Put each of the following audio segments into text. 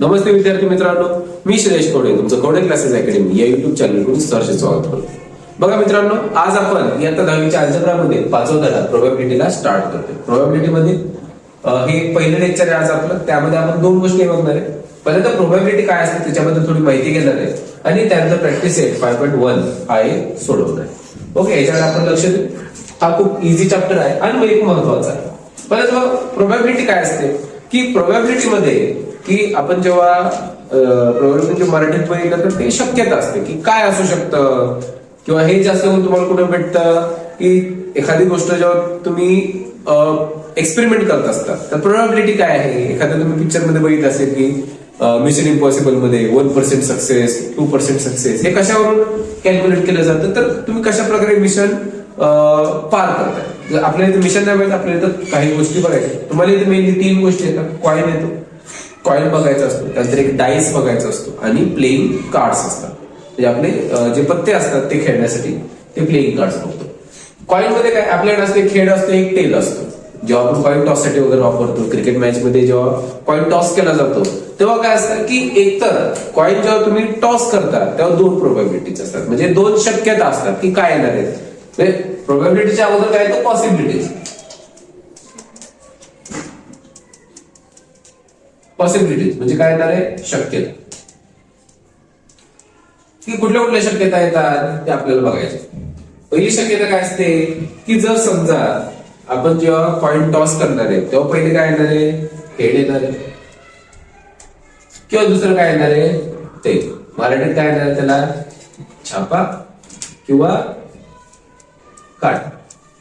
नमस्ते विद्यार्थी मित्रांनो मी सुरेश कोडे तुमचं कोडे क्लासेस अकॅडमी या युट्यूब चॅनलकडून सरसे स्वागत करतो. बघा मित्रांनो आज आपण इयत्ता दहावीच्या अल्जब्रामध्ये पाचवं धडा प्रोबॅबिलिटीला स्टार्ट करतोय. प्रोबॅबिलिटी मध्ये हे पहिलं लेक्चर आहे आज आपलं त्यामध्ये आपण दोन गोष्टी बघणार आहे. पहिल्यांदा प्रोबॅबिलिटी काय असते त्याच्याबद्दल थोडी माहिती घेणार आहे. आणि त्यानंतर practice set five point one हा एक सोडवणार आहे. ओके याच्याकडे आपण लक्ष देऊ. हा खूप इझी चॅप्टर आहे आणि एक महत्त्वाचा आहे. परत प्रोबॅबिलिटी काय असते? की प्रोबॅबिलिटी मध्ये की आपण जेव्हा प्रोबॅबिलिटी मराठीत बघितलं तर ते शक्यता असते की काय असू शकतं? किंवा हे जास्त तुम्हाला कुठे भेटतं की एखादी गोष्ट जेव्हा तुम्ही एक्सपेरिमेंट करत असता तर प्रोबॅबिलिटी काय आहे? एखाद्या तुम्ही पिक्चरमध्ये बघितलं असेल की mission इम्पॉसिबलमध्ये one percent success two percent success हे कशावरून कॅल्क्युलेट केलं जातं? तर तुम्ही कशा प्रकारे मिशन पार करताय? आपल्याला इथे मिशन नाही माहिती आपल्याला इथं काही गोष्टी बघायच्या तुम्हाला इथे मेनली तीन गोष्टी येतात कॉइन येतो कॉइन बघायचा असतो त्यानंतर एक डाईस बघायचा असतो आणि प्लेइंग कार्ड्स असतात. म्हणजे आपले जे पत्ते असतात ते खेळण्यासाठी ते प्लेइंग कार्ड्स बघतो. कॉईनमध्ये काय आपल्याकडे असते खेळ असतो एक टेल असतो. जेव्हा आपण कॉईन टॉससाठी वगैरे वापरतो क्रिकेट मॅच मध्ये जेव्हा कॉईन टॉस केला जातो तेव्हा काय असतं की एकतर कॉईन जेव्हा तुम्ही टॉस करता तेव्हा दोन प्रोबॅबिलिटीज असतात. म्हणजे दोन शक्यता असतात की काय येणार आहेत. म्हणजे प्रोबॅबिलिटीच्या अगोदर काय तर पॉसिबिलिटीज पॉसिबिलिटीज म्हणजे काय येणार आहे? शक्यता. की कुठल्या कुठल्या शक्यता येतात ते आपल्याला बघायचे. पहिली शक्यता काय असते? की जर समजा आपण जेव्हा कॉइन टॉस करणार आहे तेव्हा पहिले काय येणार आहे? हेड येणार आहे. किंवा दुसरं काय येणार आहे? ते. मराठीत काय येणार आहे त्याला? छापा किंवा काट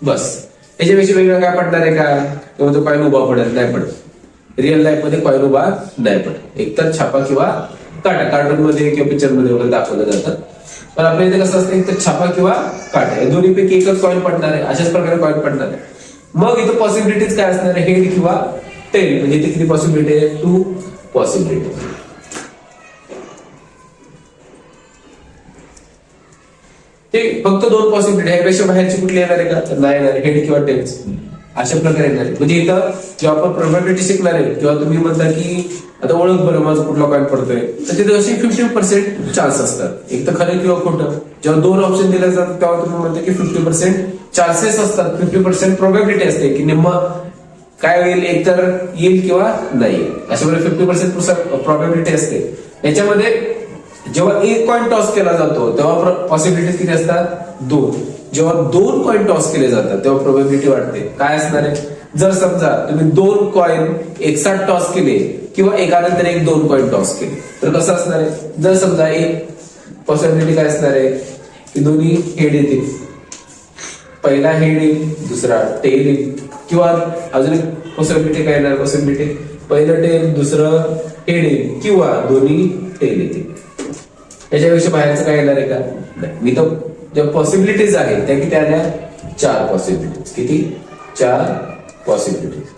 बस. याच्यापेक्षा वेगळं काय पडणार आहे का? तेव्हा तो कॉइन उभा पडत नाही पडत. रिअल लाईफमध्ये कॉइन उभा नाही पडत. एकतर छापा किंवा काटा. कार्टून मध्ये किंवा पिक्चरमध्ये वगैरे दाखवलं जातं. पण आपल्या इथे कसं असतं एकतर छापा किंवा काटा. या दोन्हीपैकी एकच कॉइन पडणार आहे. अशाच प्रकारे कॉइन पडणार आहे. मग इथं पॉसिबिलिटीज काय असणार आहे? हेड किंवा टेल म्हणजे इथे किती पॉसिबिलिटी आहे? टू पॉसिबिलिटी ते फक्त दोन पॉसिबिलिटी ह्यापेक्षा बाहेरची कुठली येणार आहे का? नाही येणार हेड किंवा टेल्स अशा प्रकारे येणार म्हणजे इथं जेव्हा आपण प्रोबॅबिलिटी शिकणार आहे किंवा तुम्ही म्हणता की आता ओळख बरं माझं कुठला कॉइन पडतोय. तर तिथे असे फिफ्टी पर्सेंट चान्स असतात. एक तर खरं किंवा खोटं. जेव्हा दोन ऑप्शन दिले जातात तेव्हा तुम्ही म्हणता की फिफ्टी पर्सेंट चान्सेस असतात. फिफ्टी पर्सेंट प्रोबॅबिलिटी असते की निम्म काय होईल एकतर येईल किंवा नाही. अशा प्रकारे फिफ्टी पर्सेंट प्रोबॅबिलिटी असते. याच्यामध्ये जेव्हा एक कॉइन टॉस केला जातो तेव्हा पॉसिबिलिटी किती असतात? दोन. जेव्हा दोन कॉइन टॉस केले जातात तेव्हा प्रोबॅबिलिटी वाढते. काय असणार आहे? जर समजा तुम्ही दोन कॉइन एकसाठ टॉस केले किंवा एकानंतर एक दोन कॉइन टॉस केले तर कसं असणार आहे? जर समजा एक पॉसिबिलिटी काय असणार आहे? की दोन्ही हेड येतील. पहिला हेड येईल दुसरा टेल येईल. किंवा अजून एक पॉसिबिलिटी काय येणार? पॉसिबिलिटी पहिलं टेल दुसरं हेड येईल. किंवा दोन्ही टेल येतील. त्याच्यापेक्षा बाहेरचं काय येणार आहे का? मी तर ज्या पॉसिबिलिटीज आहेत त्या किती आल्या? चार पॉसिबिलिटीज किती? चार पॉसिबिलिटीज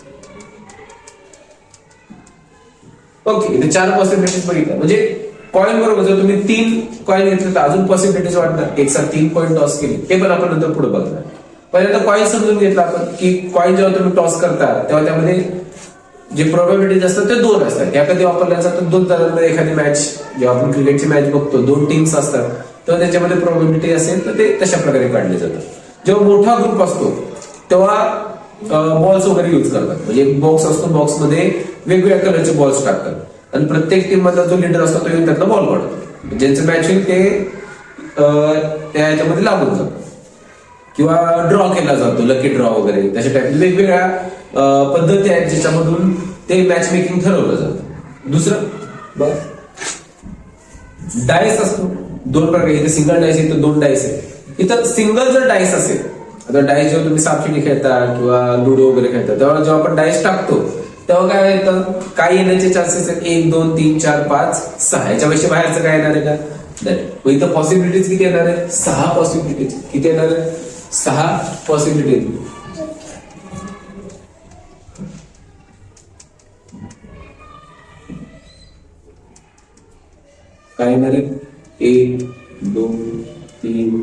ओके इथे चार पॉसिबिलिटीज बघितल्या म्हणजे कॉईन बरोबर जर तुम्ही तीन कॉईन घेतले तर अजून पॉसिबिलिटीज वाटणार एक साथ तीन कॉईन टॉस केली. ते पण आपण नंतर पुढे बघणार. पहिल्यांदा कॉईन समजून घेतला आपण की कॉईन जेव्हा तुम्ही टॉस करता तेव्हा त्यामध्ये जे प्रोबॅबिलिटीज असतात ते दोन असतात. या कधी वापरल्या जातात दोन जणांमध्ये एखादी मॅच जेव्हा आपण क्रिकेटची मॅच बघतो दोन टीम्स असतात तेव्हा त्याच्यामध्ये प्रोबॅबिलिटी असेल तर ते तशा प्रकारे काढले जातात. जेव्हा मोठा ग्रुप असतो तेव्हा बॉल्स वगैरे युज करतात. म्हणजे एक बॉक्स असतो बॉक्समध्ये वेगवेगळ्या कलरचे बॉल्स टाकतात. आणि प्रत्येक टीम मधला जो लीडर असतो तो येऊन त्यातला बॉल काढतो. ज्यांचं मॅच होईल ते त्या याच्यामध्ये लागून जातात किंवा ड्रॉ केला जातो लकी ड्रॉ वगैरे. त्याच्या टाईप वेगवेगळ्या पद्धती आहेत ज्याच्यामधून ते मॅच मेकिंग ठरवलं जातं. दुसरं? बघ डायस असतो. दोन प्रकार. इथे सिंगल डायस इथं दोन डायस आहे. इथं सिंगल जर डायस असेल आता डायस जेव्हा तुम्ही सापशिडी खेळता किंवा लुडो वगैरे खेळता तेव्हा जेव्हा आपण डायस टाकतो तेव्हा काय येतं काय येण्याचे चान्सेस आहेत. एक दोन तीन चार पाच सहा. याच्यापेक्षा बाहेरचं काय येणार आहे का? नाही. मग इथं पॉसिबिलिटीज किती येणार आहे सहा पॉसिबिलिटीज किती येणार आहे सहा पॉसिबिलिटी काय येणार आहे एक दोन तीन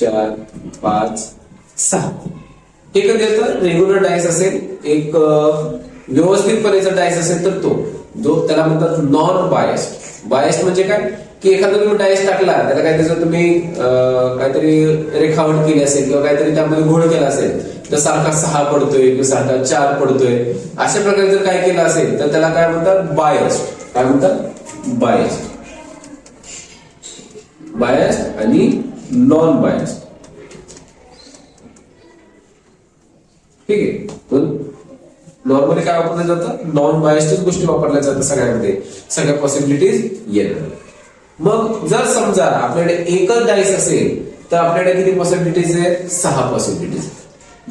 चार पाच सहा. हे कधी येतं रेग्युलर डायस असेल. एक व्यवस्थितपणे व्यवस्थितपणेचा डायस असेल तर तो. जो त्याला म्हणतात नॉन बायस्ड बायस्ड म्हणजे काय? की एखादा तुम्ही डायस टाकला त्याला काहीतरी जर तुम्ही काहीतरी रेखावट केली असेल किंवा काहीतरी त्यामध्ये घोळ केला असेल तर सारखा सहा पडतोय किंवा सारखा चार पडतोय. अशा प्रकारे जर काय केलं असेल तर त्याला काय म्हणतात? बायस काय म्हणतात? बायस बायस आणि नॉन बायस ठीक आहे. पण नॉर्मली काय वापरलं जातं? नॉन बायस्टच गोष्टी वापरल्या जातात सगळ्यामध्ये. सगळ्या पॉसिबिलिटीज येतात. मग जर समजा आपल्याकडे एकच डाईस असेल तर आपल्याकडे किती पॉसिबिलिटीज आहेत? सहा पॉसिबिलिटीज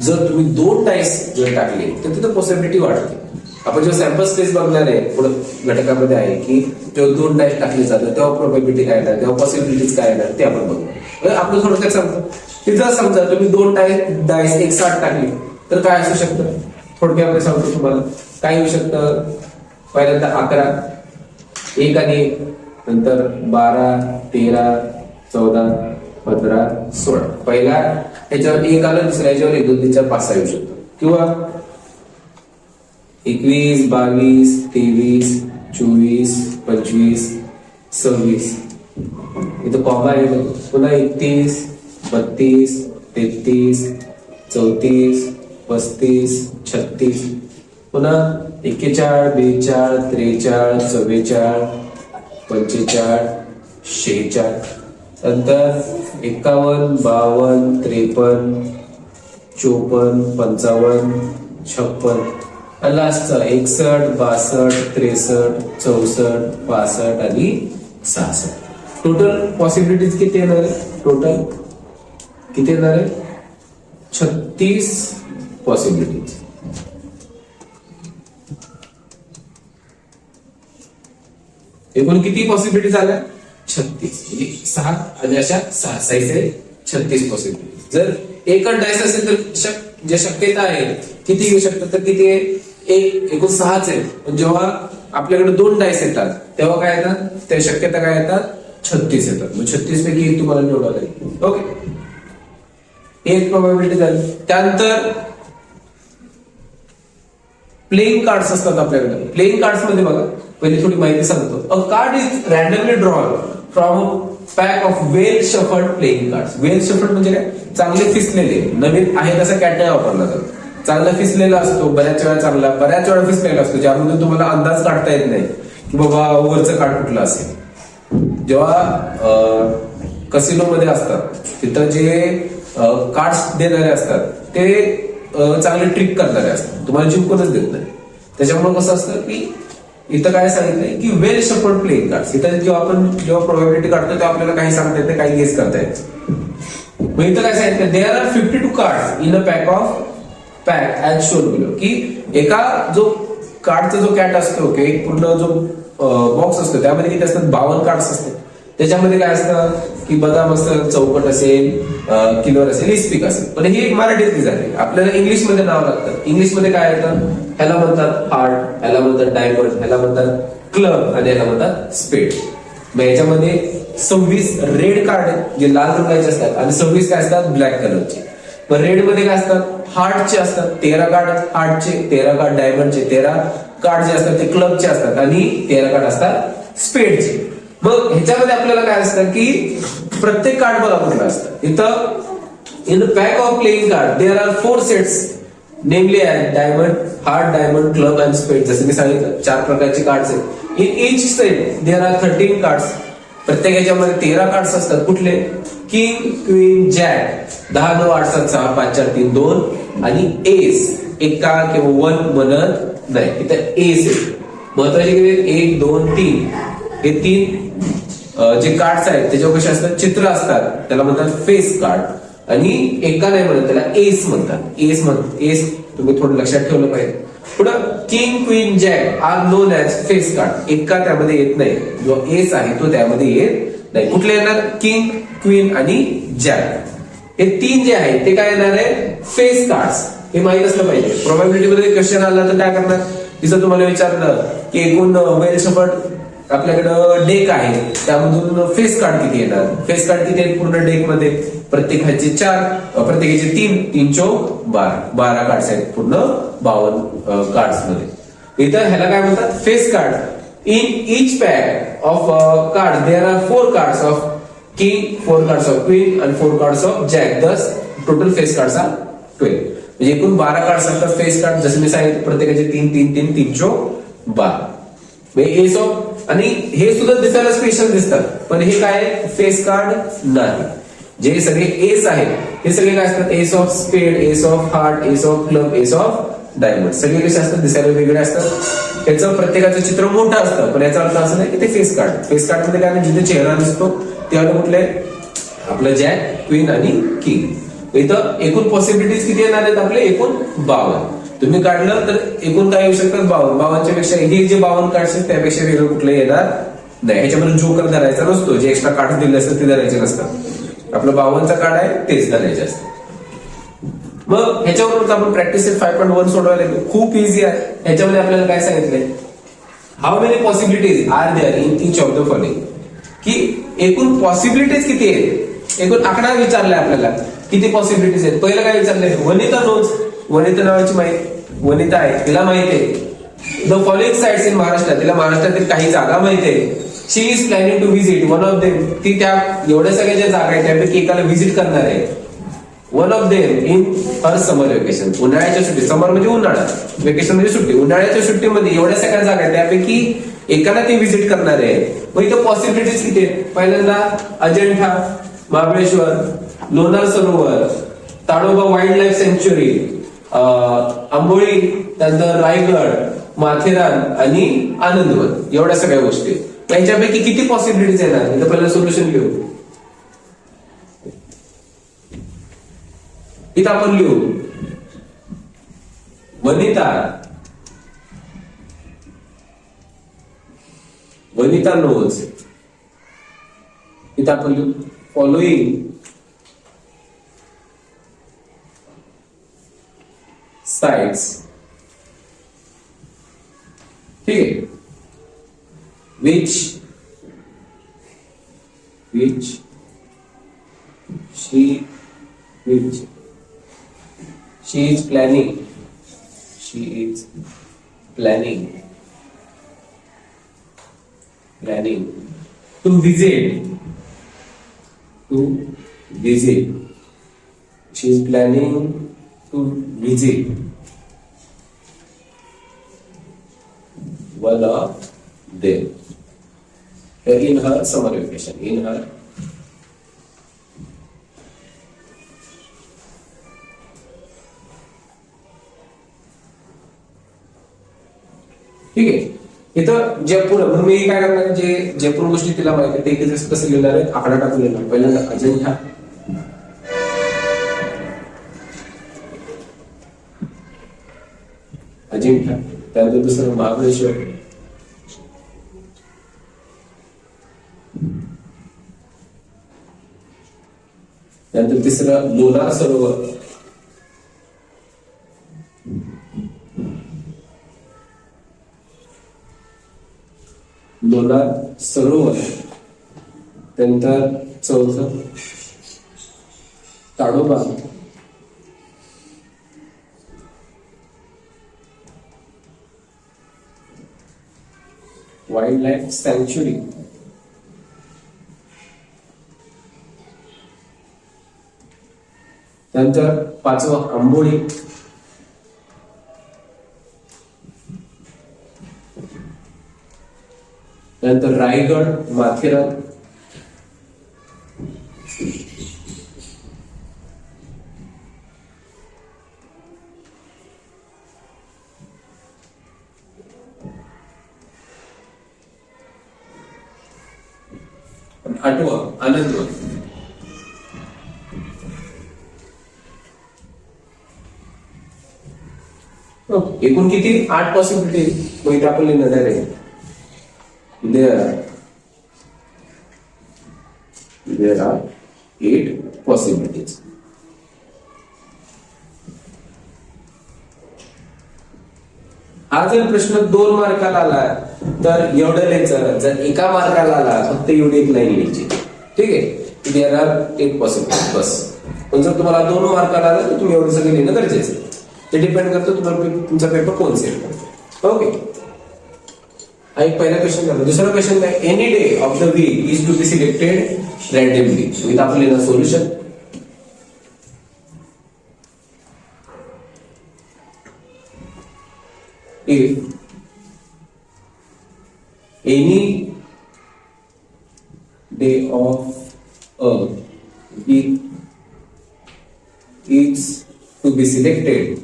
जर तुम्ही दोन डाईस जर टाकले तर तिथं पॉसिबिलिटी वाढते. आपण जेव्हा सॅम्पल स्पेस बघणार आहे पुढे घटकामध्ये आहे की जेव्हा दोन डाईस टाकले जातात तेव्हा प्रोबेबिलिटी काय येणार? तेव्हा पॉसिबिलिटीज काय येणार? ते आपण बघू. म्हणजे आपण थोडक्यात सांगतो. की जर समजा तुम्ही दोन डाईस डाईस एक साठ टाकली तर काय असू शकतं? थोडक्यामध्ये सांगतो तुम्हाला. काय येऊ शकतं? पहिल्यांदा अकरा एक आणि एक. नंतर बारा तेरा चौदा पंधरा सोळा. पहिला याच्यावर एक आलं दुसऱ्या याच्यावर एक दोन तीन चार पाच सहा येऊ शकतो. किंवा एकवीस बावीस तेवीस चोवीस पंचवीस सव्वीस. इथं कॉमा आहे बघ. पुन्हा एकतीस बत्तीस तेहतीस चौतीस पस्तीस छत्तीस. पुन्हा एक्केचाळ बेचाळ त्रेचाळ चव्वेचाळ पंचेचाळीस शेहेचाळीस नंतर एकावन्न बावन्न त्रेपन्न चोपन्न पंचावन्न छप्पन. लास्टचा एकसष्ट बासष्ट त्रेसष्ट चौसष्ट पासष्ट आणि सहासष्ट. टोटल पॉसिबिलिटीज किती येणार आहे? टोटल किती येणार आहे? छत्तीस पॉसिबिलिटीज एकूण किती पॉसिबिलिटी झाल्या? छत्तीस. म्हणजे सहा आणि अशा सहा साईज छत्तीस पॉसिबिलिटी जर एकच डायस असेल तर शक जे शक्यता आहे किती येऊ शकतात? तर किती एक एकूण सहाच आहे. पण जेव्हा आपल्याकडे दोन डायस येतात तेव्हा काय येतात? त्या शक्यता काय येतात? छत्तीस येतात. मग छत्तीस पैकी एक तुम्हाला निवडावं लागेल. ओके. एक प्रॉबिलिटी झाली. त्यानंतर प्लेइंग कार्ड्स असतात आपल्याकडे. प्लेइंग कार्ड्समध्ये बघा पहिली थोडी माहिती सांगतो. A card is randomly drawn from pack of well shuffled playing card well shuffled म्हणजे काय? चांगले फिसलेले. नवीन आहे तसा कॅट वापरला जातो. चांगला फिसलेला असतो बऱ्याच वेळा चांगला बऱ्याच वेळा फिसलेला असतो ज्यामध्ये तुम्हाला अंदाज काढता येत नाही की बाबा वरचं कार्ड कुठलं असेल. जेव्हा कसिनो मध्ये असतात तिथं जे कार्ड्स देणारे असतात ते चांगले ट्रिक करणारे असतात. तुम्हाला जिंकूनच देत नाही. त्याच्यामुळे कसं असतं की इथं काय सांगितलंय की वेल सपोर्ट प्लेइंग कार्ड इथं जेव्हा आपण जेव्हा प्रोबॅबिलिटी काढतो तेव्हा आपल्याला काही सांगता येते काही गेस करता येते मग इथं काय सांगितलं? There are fifty two card in a pack of pack as shown below की एका जो कार्डचा जो कॅट असतो की एक पूर्ण जो बॉक्स असतो त्यामध्ये किती असतात? बावन्न कार्ड्स असतात. त्याच्यामध्ये काय असतं की बदाम असतं चौकट असेल किलोर असेल इस्पिक असेल. पण ही एक मराठीतली आहे आपल्याला इंग्लिशमध्ये नाव लागतं. इंग्लिशमध्ये काय येतं? ह्याला म्हणतात हार्ट ह्याला म्हणतात डायमंड ह्याला म्हणतात क्लब आणि ह्याला म्हणतात स्पेड मग याच्यामध्ये सव्वीस रेड कार्ड आहेत जे लाल रंगाचे असतात आणि सव्वीस काय असतात? ब्लॅक कलरचे मग रेडमध्ये काय असतात? हार्टचे असतात. तेरा कार्ड हार्टचे तेरा कार्ड डायमंडचे तेरा कार्ड जे असतात ते क्लबचे असतात आणि तेरा कार्ड असतात स्पेडचे मग ह्याच्यामध्ये आपल्याला काय असतं की प्रत्येक कार्ड बघा कुठलं असतं. इथं in pack of playing card there are four sets namely आहेत diamond heart diamond club and spade जसं मी सांगितलं चार प्रकारचे कार्ड्स आहेत. In each set there are thirteen cards प्रत्येक याच्यामध्ये तेरा कार्ड्स असतात. कुठले? किंग क्वीन जॅक दहा नऊ आठ सात सहा पाच चार तीन दोन आणि एस एका किंवा वन बनत नाही. इथं एस आहे. महत्त्वाचे किती? एक दोन तीन. हे तीन जे कार्ड्स आहेत त्याच्यावर कसे असतात चित्र असतात. त्याला म्हणतात फेस कार्ड आणि एका नाही म्हणत त्याला एस म्हणतात. एस म्हणतात एस तुम्ही थोडं लक्षात ठेवलं पाहिजे. पुढं king queen jack are known as face card एका त्यामध्ये येत नाही. जो एस आहे तो त्यामध्ये येत नाही. कुठले येणार? किंग क्वीन आणि जॅक हे तीन जे आहेत ते काय येणार आहे? फेस कार्ड्स हे माहीत असलं पाहिजे. प्रोबॅबिलिटी मध्ये क्वेश्चन आला तर काय करणार? तिचं तुम्हाला विचारलं की एकूण वेल शपट आपल्याकडं डेक आहे. त्यामधून फेस कार्ड किती येणार? फेस कार्ड किती आहेत पूर्ण डेकमध्ये? प्रत्येकाचे चार प्रत्येकाचे तीन तीन चौक बारा. बारा कार्ड्स आहेत पूर्ण बावन्न कार्ड्समध्ये. इथं ह्याला काय म्हणतात? Face card in each pack of card there are four cards of king four cards of queen आणि four cards of jack thus total face cards are twelve म्हणजे एकूण बारा कार्ड्स असतात फेस कार्ड जसे मी सांगितलं प्रत्येकाचे तीन तीन तीन तीन चो बारा. म्हणजे एस ऑफ आणि हे सुद्धा दिसायला स्पेशल दिसतात पण हे काय फेस कार्ड नाही. जे सगळे एस आहेत हे सगळे काय असतात? Ace of spade ace of heart ace of club ace of diamond सगळे कसे असतात? दिसायला वेगळे असतात. त्याचं प्रत्येकाचं चित्र मोठं असतं. पण याचा अर्थ असं नाही की ते फेस कार्ड फेस कार्डमध्ये काय जिथे चेहरा दिसतो त्याला कुठले? आपलं जॅक क्वीन आणि किंग इथं एकूण पॉसिबिलिटीज किती येणार आहेत आपले? एकूण बावन. तुम्ही काढलं तर एकूण काय येऊ शकतात? बावन. बावनच्या पेक्षा हे जे बावन काढशील त्यापेक्षा वेगळं कुठलं येणार नाही. ह्याच्यामध्ये जोकर धरायचा नसतो जे एक्स्ट्रा काठ दिले असतात ते धरायचे नसतात. आपलं बावनचा काढ आहे तेच धरायचे असतात. मग ह्याच्यावरून आपण प्रॅक्टिस फाय पॉईंट वन सोडवायला गेलो. खूप इझी आहे. ह्याच्यामध्ये आपल्याला काय सांगितलंय? How many possibilities are there in each of the following की एकूण पॉसिबिलिटीज किती आहेत? एकूण आकडा विचारलाय आपल्याला. किती पॉसिबिलिटीज आहेत? पहिलं काय विचारलंय? वनिता नोज वनिता नावाची माहिती वनिता आहे तिला माहिती आहे. The following sites in Maharashtra तिला महाराष्ट्रातील काही जागा माहिती आहे. She is planning to visit one of them ती त्या एवढ्या सगळ्या ज्या जागा आहेत त्यापैकी एकाला व्हिजिट करणार आहे. One of them in her summer vacation उन्हाळ्याच्या सुट्टी समर म्हणजे उन्हाळा. वेकेशन म्हणजे सुट्टी. उन्हाळ्याच्या सुट्टीमध्ये एवढ्या सगळ्या जागा आहेत त्यापैकी एकाला ते व्हिजिट करणार आहे. मग इथं पॉसिबिलिटीज किती आहेत? पहिल्यांदा अजंठा महाबळेश्वर लोणार सरोवर ताडोबा वाईल्ड लाईफ सँच्युरी आंबोळी त्यानंतर रायगड माथेरान आणि आनंदवन एवढ्या सगळ्या गोष्टी यांच्यापैकी किती पॉसिबिलिटीज येणार इथं पहिलं सोल्युशन घेऊ. इथं आपण लिहू. वनिता. वनिता नोज इथं आपण लिहू. फॉलोईंग साइट्स ठीक आहे which which she which she is planning she is planning planning to visit to visit she is planning to visit one of them uh, in her summer vacation. In her. ठीक आहे. इथं जयपूर म्हणून मी काय करणार? जे जयपूर गोष्टी तिला माहिती ते कसं कसं लिहिणार आहे आकडा टाकून लिहिणार पहिल्यांदा अजिंठा. अजिंठा त्यानंतर दुसरं महाबळेश्वर. त्यानंतर तिसरं लोणार सरोवर. लोणार सरोवर. त्यानंतर चौथं ताडोबा. वाईल्ड लाईफ सँच्युरी नंतर पाचवं आंबोळी. नंतर रायगड माथेरान. आठवं आनंदवन हो, एकूण किती? आठ पॉसिबिलिटी इथे आपण लिहिणार आहे. There. There are eight possibilities. हा जर प्रश्न दोन मार्काला आला तर एवढं लेक्चर जर एका मार्काला आला फक्त एवढी एक लाईन लिहायची ठीक आहे? देर आर एट पर्सेंट बस. पण जर तुम्हाला दोन मार्काला आला तर तुम्ही एवढं सगळं लिहिणं गरजेचं ते डिपेंड करतं तुम्हाला तुमचा पेपर कोण सेट करतो. ओके हा एक पहिला क्वेश्चन झाला दुसरा क्वेश्चन काय? Any day of the week is to be selected randomly with आपलं solution if any day of a week is to be selected.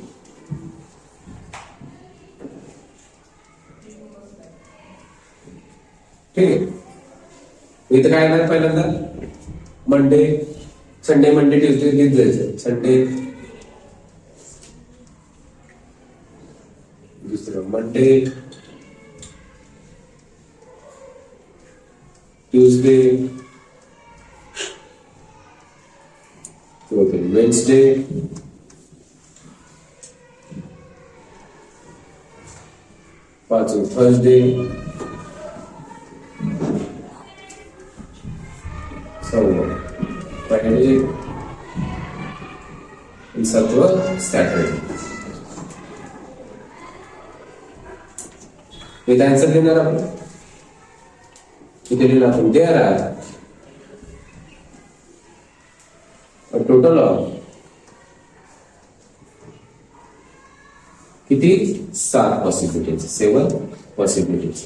ठीक आहे इथं काय येणार पहिल्यांदा? मंडे संडे मंडे ट्युजडे घेत जायचं. संडे दुसरं Monday ट्यूजडे वेन्सडे पाच थर्सडे सहावं फ्रायडे आणि सातवं सॅटरडे इथं आन्सर देणार आपण इथे लिहिलं आपण देअर टोटल ऑफ किती? सात पॉसिबिलिटीज सेवन पॉसिबिलिटीज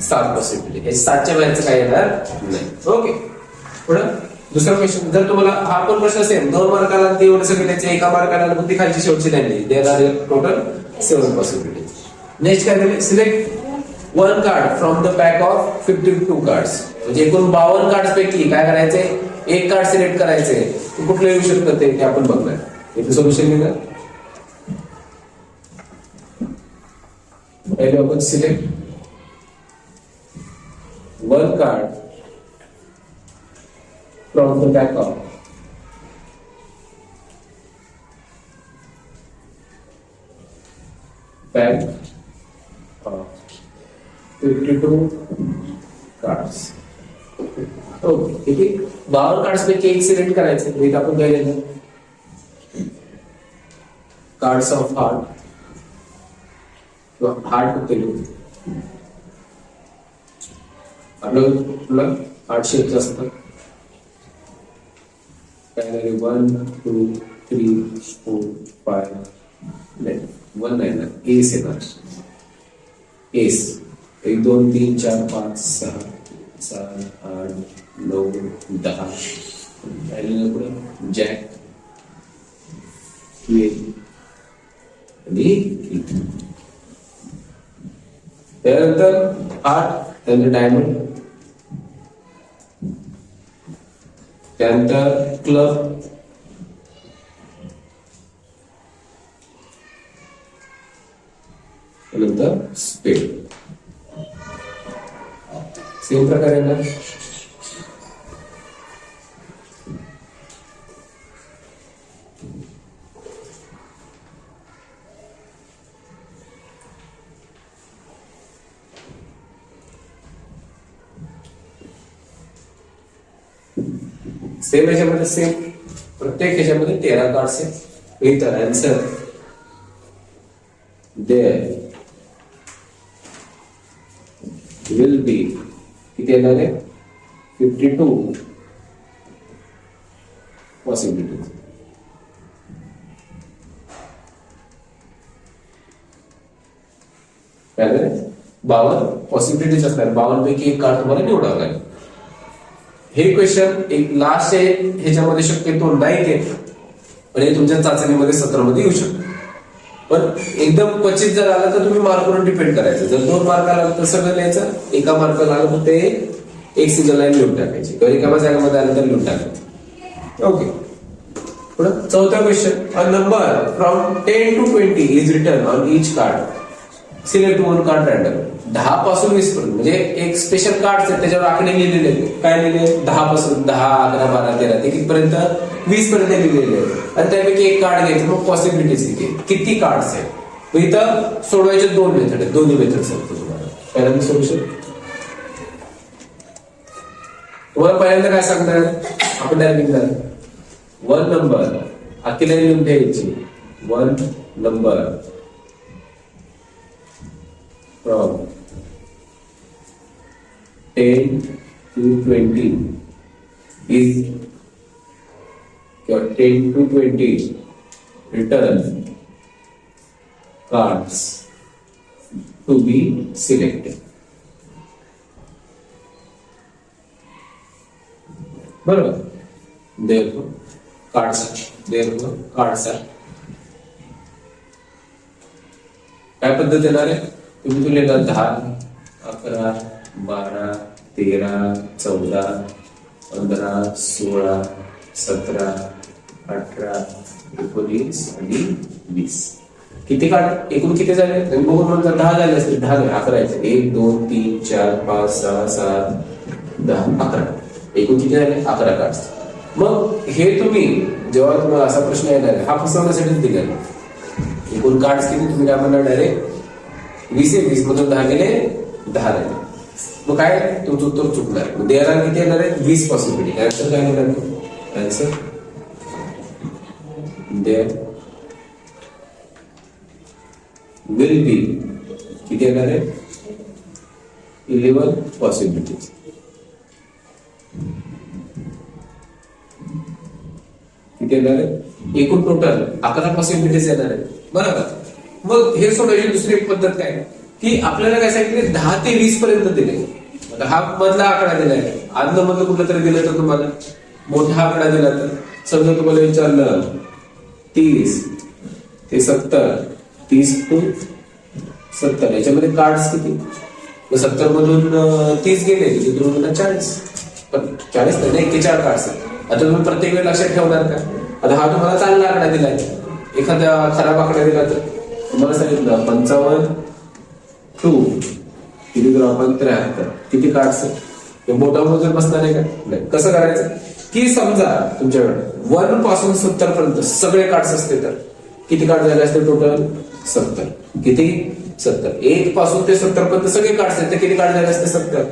सात पॉसिबिलिटी सातच्या बाहेरचं काय येणार नाही. हो? दुसरा क्वेश्चन जर तुम्हाला हा पण प्रश्न सेम दोन मार्काला ते एवढं सगळं एका मार्काला बुद्धी ती खालची शेवटची line there are total seven possibility next काय झाले? Select one card from the back of fifty two cards म्हणजे एकूण बावन्न कार्ड पैकी काय करायचंय एक कार्ड सिलेक्ट करायचंय ते कुठलं येऊ शकतं ते ते आपण बघणार. इथे सोल्युशन लिहिलं पहिले आपण select one card the back of back. Of 52 cards. Okay ठीक बावन कार्ड्स पैकी एक सिलेक्ट करायचं इथे आपण काय लिहिलं कार्ड्स ऑफ़ हार्ट किंवा हार्ट लिहू आपलं तुला हार्ट असतं Primary one, two, three, four, one नाही ना एस येणार एस एक दोन तीन चार पाच सहा सात आठ नऊ दहा राहिलेलं पुढे जॅक आणि. त्यानंतर आठ त्यानंतर डायमंड त्यानंतर क्लब नंतर स्पेड सेम प्रकारे ना? सेम याच्यामध्ये सेम. प्रत्येक ह्याच्यामध्ये तेरा कार्ड्स आहेत. इथं आन्सर देअर विल बी किती येणार आहे? फिफ्टी टू पॉसिबिलिटीज काय झालंय? पॉसिबिलिटीज असणार. बावन पैकी एक कार्ड तुम्हाला निवडावं लागेल. हे क्वेश्चन एक लास्ट आहे. ह्याच्यामध्ये शक्यतो नाही ते. पण हे तुमच्या चाचणीमध्ये सत्रामध्ये येऊ शकतं. पण एकदम क्वचित जर आलं तर तुम्ही मार्कवरून डिपेंड करायचं. जर दोन मार्क आला तर सगळं लिहायचं. एका मार्काला आलं तर ते एक सिंगल लाईन लिहून टाकायची. किंवा एका जागामध्ये आलं तर लिहून टाकायचं. ओके पुढं चौथा question a number from ten to twenty is return on each card select one card random दहा पासून वीस पर्यंत. म्हणजे एक स्पेशल कार्ड आहेत त्याच्यावर आकडे लिहिलेले आहेत. काय लिहिले? दहा पासून दहा अकरा बारा तेरा ते कितीपर्यंत वीस पर्यंत लिहिलेले आहेत. आणि त्यापैकी एक कार्ड घ्यायचं मग पॉसिबिलिटीज किती किती कार्ड्स आहेत? मग इथं सोडवायचे दोन मेथड आहेत. दोन्ही मेथड सांगतो तुम्हाला. पहिल्यांदा सोल्युशन तुम्हाला पहिल्यांदा काय सांगतात आपण डायरेक्ट वन नंबर अख्खी लिहून ठेवायची one number from ten to twenty is किंवा ten to twenty return cards to be selected बरोबर? therefore cards are therefore cards are काय पद्धत येणार आहे तुम्ही तुला दहा अकरा बारा तेरा चौदा पंधरा सोळा सतरा अठरा एकोणीस आणि वीस. किती काढ एकूण किती झाले? तुम्ही बघून म्हणता दहा झाले असतील दहा नाही अकरा यायचे एक दोन तीन चार पाच सहा सात दहा अकरा. एकूण किती झाले? अकरा काढ. मग हे तुम्ही जेव्हा तुम्हाला असा प्रश्न येणार हा फसवण्यासाठीच दिलेला एकूण कार्ड किती तुम्ही काय म्हणणार डायरेक्ट वीस आहे वीस मधून दहा गेले दहा राहिले मग काय? तुमचं उत्तर चुकणार. मग देणार किती येणार आहे वीस पॉसिबिलिटी आन्सर काय येणार आन्सर देअर विल बी किती येणार आहे इलेवन पॉसिबिलिटीज किती येणार आहे एकूण टोटल अकरा पॉसिबिलिटीज येणार आहे बरोबर. मग हे सोडायची दुसरी एक पद्धत काय? की आपल्याला काय सांगितले? दहा ते वीस पर्यंत दिले. आता हा मधला आकडा दिलाय. आदलं मधलं कुठलं तरी दिलं तर तुम्हाला. मोठा आकडा दिला तर. समजा तुम्हाला विचारलं तीस ते सत्तर तीस टू सत्तर. याच्यामध्ये कार्ड्स किती? मग सत्तर मधून तीस गेले तिथून चाळीस. पण चाळीस नाही एक्केचाळ कार्ड्स आता तुम्ही प्रत्येक वेळ लक्षात ठेवणार का? आता हा तुम्हाला चांगला आकडा दिलाय. एखादा खराब आकडा दिला तर. तुम्हाला सांगितलं पंचावन्न टू किती करू आपण त्र्याहत्तर. किती कार्ड्स ते मोठा मोजर बसणार आहे का? नाही. कसं करायचं? की समजा तुमच्याकडे वनपासून सत्तर पर्यंत सगळे कार्ड्स असते तर. किती कार्ड झाले असते टोटल सत्तर. किती? सत्तर. एक पासून ते सत्तर पर्यंत सगळे कार्ड आहेत. किती कार्ड झाले असते सत्तर.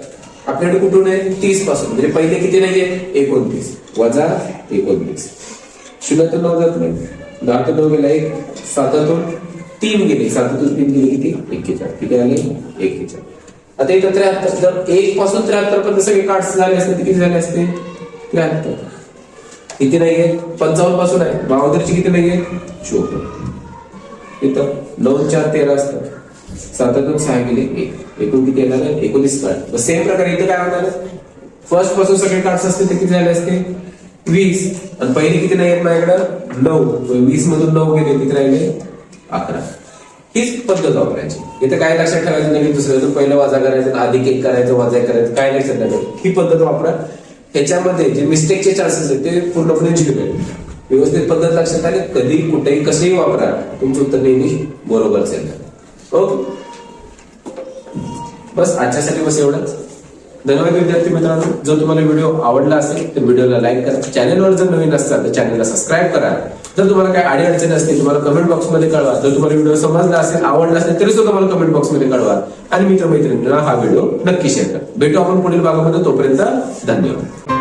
आपल्याकडे कुठून आहे? तीसपासून. म्हणजे पहिले किती नाहीये? एकोणतीस. वजा एकोणतीस. शून्य तर नऊ जात नाही. दहा तर नऊ गेला एक. सातातून तीन गेले. सातातून तीन गेले किती? एक्केचाळीस किती आले एक्केचाळीस आता इथं त्र्याहत्तर जर एक पासून त्र्याहत्तर पर्यंत सगळे कार्ड झाले असते किती झाले असते? त्र्याहत्तर. किती नाहीये? पंचावन्नपासून आहे. बावदरची किती नाहीये? चोपन्न. इथं नऊ चार तेरा असतात. सातातून सहा गेले एक. एकूण किती येणार आहे? एकोणीस कार्ड सेम प्रकारे इथं काय होणार फर्स्टपासून सगळे कार्ड असते ते किती झाले असते? वीस. आणि पहिले किती नाही आहेत माझ्याकडं? नऊ. वीस मधून नऊ गेले किती राहिले? अकरा. हीच पद्धत वापरायची. इथे काय लक्षात ठेवायचं नाही दुसरं पहिलं वाजा करायचं अधिक एक करायचं वाजा एक करायचं काय लक्षात ठेवायचं. ही पद्धत वापरा. ह्याच्यामध्ये जे मिस्टेकचे चान्सेस आहेत ते पूर्णपणे झिरो आहेत. व्यवस्थित पद्धत लक्षात आली कधी कुठेही कसंही वापरा. तुमचं उत्तर नेहमी बरोबरच येणार ओके. बस आजच्यासाठी बस एवढंच. धन्यवाद विद्यार्थी मित्रांनो. जर तुम्हाला व्हिडिओ आवडला असेल तर व्हिडिओला लाईक करा. चॅनलवर जर नवीन असतात तर चॅनलला सबस्क्राईब करा. जर तुम्हाला काही अडी अडचणी असतील तुम्हाला कमेंट बॉक्समध्ये कळवा. जर तुम्हाला व्हिडिओ समजला असेल आवडला असेल तरी सुद्धा मला कमेंट बॉक्समध्ये कळवा. आणि मित्रमैत्रिणींना हा व्हिडिओ नक्की शेअर करा. भेटू आपण पुढील भागामध्ये. तोपर्यंत धन्यवाद.